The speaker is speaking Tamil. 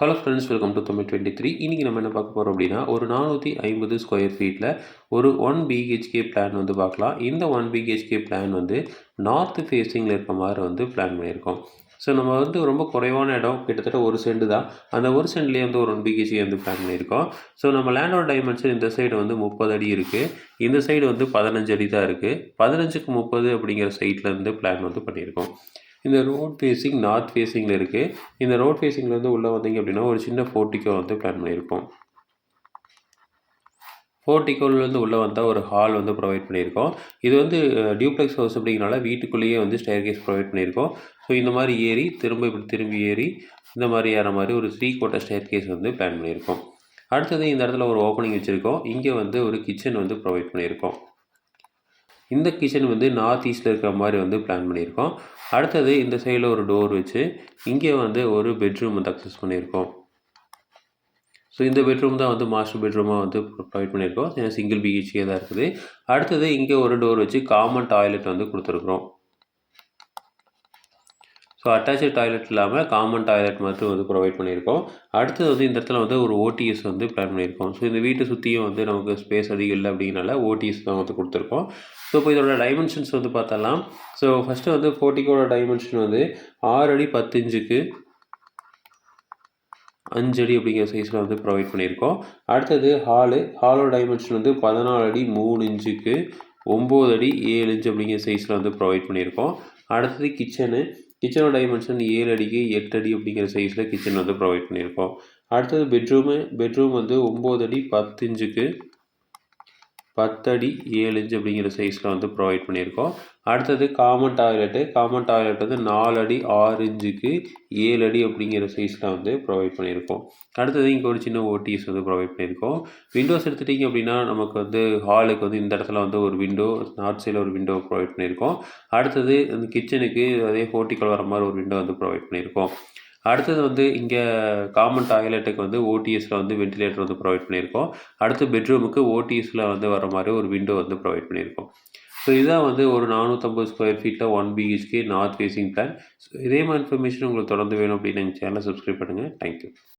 Hello friends welcome to Tamil twenty three இன்றைக்கி நம்ம என்ன பார்க்க போகிறோம் அப்படின்னா ஒரு நானூற்றி ஐம்பது ஸ்கொயர் ஃபீட்டில் ஒரு ஒன் பிஹெச்கே பிளான் வந்து பார்க்கலாம். இந்த ஒன் பிஹெச்கே பிளான் வந்து நார்த் ஃபேஸிங்கில் இருக்க மாதிரி வந்து பிளான் பண்ணியிருக்கோம். ஸோ நம்ம வந்து ரொம்ப குறைவான இடம் கிட்டத்தட்ட ஒரு சென்ட் தான். அந்த ஒரு சென்ட்லேயே வந்து ஒரு ஒன் பிஹெச்கே வந்து பிளான் பண்ணியிருக்கோம். ஸோ நம்ம லேண்டோட டைமென்ஷன் இந்த சைடு வந்து முப்பது அடி இருக்குது இந்த சைடு வந்து பதினஞ்சு அடி தான் இருக்குது பதினஞ்சுக்கு முப்பது அப்படிங்கிற சைட்லேருந்து பிளான் வந்து பண்ணியிருக்கோம். இந்த ரோட் ஃபேஸிங் நார்த் ஃபேஸிங்கில் இருக்குது இந்த ரோட் ஃபேஸிங்லேருந்து உள்ளே வந்தீங்க அப்படின்னா ஒரு சின்ன ஃபோர்ட்டிக்கோ வந்து பிளான் பண்ணியிருக்கோம். ஃபோர்ட்டிக்கோலேருந்து உள்ளே வந்தால் ஒரு ஹால் வந்து ப்ரொவைட் பண்ணியிருக்கோம். இது வந்து டியூப்ளெக்ஸ் ஹவுஸ் அப்படிங்கிறனால வீட்டுக்குள்ளேயே வந்து ஸ்டேர் கேஸ் ப்ரொவைட் பண்ணியிருக்கோம். ஸோ இந்த மாதிரி ஏறி திரும்ப இப்படி திரும்பி ஏறி இந்த மாதிரி ஏற மாதிரி ஒரு த்ரீ கோட்டர் ஸ்டேர் கேஸ் வந்து பிளான் பண்ணியிருக்கோம். அடுத்தது இந்த இடத்துல ஒரு ஓப்பனிங் வச்சுருக்கோம். இங்கே வந்து ஒரு கிச்சன் வந்து ப்ரொவைட் பண்ணியிருக்கோம். இந்த கிச்சன் வந்து நார்த் ஈஸ்ட்டில் இருக்கிற மாதிரி வந்து பிளான் பண்ணியிருக்கோம். அடுத்தது இந்த சைடில் ஒரு டோர் வச்சு இங்கே வந்து ஒரு பெட்ரூம் வந்து அக்சஸ் பண்ணியிருக்கோம். ஸோ இந்த பெட்ரூம் தான் வந்து மாஸ்டர் பெட்ரூமாக வந்து ப்ரொவைட் பண்ணியிருக்கோம். ஏன்னா சிங்கிள் பிஹெச்கே தான் இருக்குது. அடுத்தது இங்கே ஒரு டோர் வச்சு காமன் டாய்லெட் வந்து கொடுத்துருக்குறோம். ஸோ அட்டாச்சு டாய்லெட் இல்லாமல் காமன் டாய்லெட் மட்டும் வந்து ப்ரொவைட் பண்ணியிருக்கோம். அடுத்தது வந்து இந்த இடத்துல வந்து ஒரு ஓடிஎஸ் வந்து பிளான் பண்ணியிருக்கோம். ஸோ இந்த வீட்டை சுற்றியும் வந்து நமக்கு ஸ்பேஸ் அதிகம் இல்லை அப்படிங்கிறனால ஓடிஎஸ் தான் வந்து கொடுத்துருக்கோம். ஸோ இப்போ இதோட டைமென்ஷன்ஸ் வந்து பார்த்தலாம் ஸோ ஃபஸ்ட்டு வந்து ஃபோர்ட்டிக்கோட டைமென்ஷன் வந்து ஆறு அடி பத்து இன்ச்சுக்கு அஞ்சு அடி அப்படிங்கிற சைஸில் வந்து ப்ரொவைட் பண்ணியிருக்கோம். அடுத்தது ஹாலு ஹாலோட டைமென்ஷன் வந்து பதினாலு அடி மூணு இன்ச்சுக்கு ஒம்பது அடி ஏழு இன்ச்சு அப்படிங்கிற சைஸில் வந்து ப்ரொவைட் பண்ணியிருக்கோம். அடுத்தது கிச்சனு கிச்சனோட டைமென்ஷன் ஏழு அடிக்கு எட்டு அடி அப்படிங்கிற சைஸில் கிச்சன் வந்து ப்ரொவைட் பண்ணியிருக்கோம். அடுத்தது பெட்ரூமு பெட்ரூம் வந்து ஒம்பது அடி பத்து இன்ச்சுக்கு பத்தடி ஏழு இன்ச்சு அப்படிங்கிற சைஸில் வந்து ப்ரொவைட் பண்ணியிருக்கோம். அடுத்தது காமன் டாய்லெட்டு காமன் டாய்லெட் வந்து நாலு அடி ஆறு இன்ச்சுக்கு ஏழு அடி அப்படிங்கிற சைஸில் வந்து ப்ரொவைட் பண்ணியிருக்கோம். அடுத்தது இங்கே ஒரு சின்ன ஓடிஎஸ் வந்து ப்ரொவைட் பண்ணியிருக்கோம். விண்டோஸ் எடுத்துட்டிங்க அப்படின்னா நமக்கு வந்து ஹாலுக்கு வந்து இந்த இடத்துல வந்து ஒரு விண்டோ நார்த் சைடில் ஒரு விண்டோ ப்ரொவைட் பண்ணியிருக்கோம். அடுத்தது இந்த கிச்சனுக்கு அதே ஃபோர்ட்டிக்கல் வர மாதிரி ஒரு விண்டோ வந்து ப்ரொவைட் பண்ணியிருக்கோம். அடுத்தது வந்து இங்கே காமன் டாய்லெட்டுக்கு வந்து ஓடிஎஸில் வந்து வென்டிலேட்டர் வந்து ப்ரொவைட் பண்ணியிருக்கோம். அடுத்து பெட்ரூமுக்கு ஓடிஎஸில் வந்து வர மாதிரி ஒரு விண்டோ வந்து ப்ரொவைட் பண்ணியிருக்கோம். ஸோ இதான் வந்து ஒரு நானூற்றம்பது ஸ்கொயர் ஃபீட்டில் one BHK north facing plan so இதே மாதிரி இன்ஃபர்மேஷன் உங்களுக்கு தொடர்ந்து வேணும் அப்படின்னு எங்கள் சேனலை சப்ஸ்கிரைப் பண்ணுங்கள் தேங்க்யூ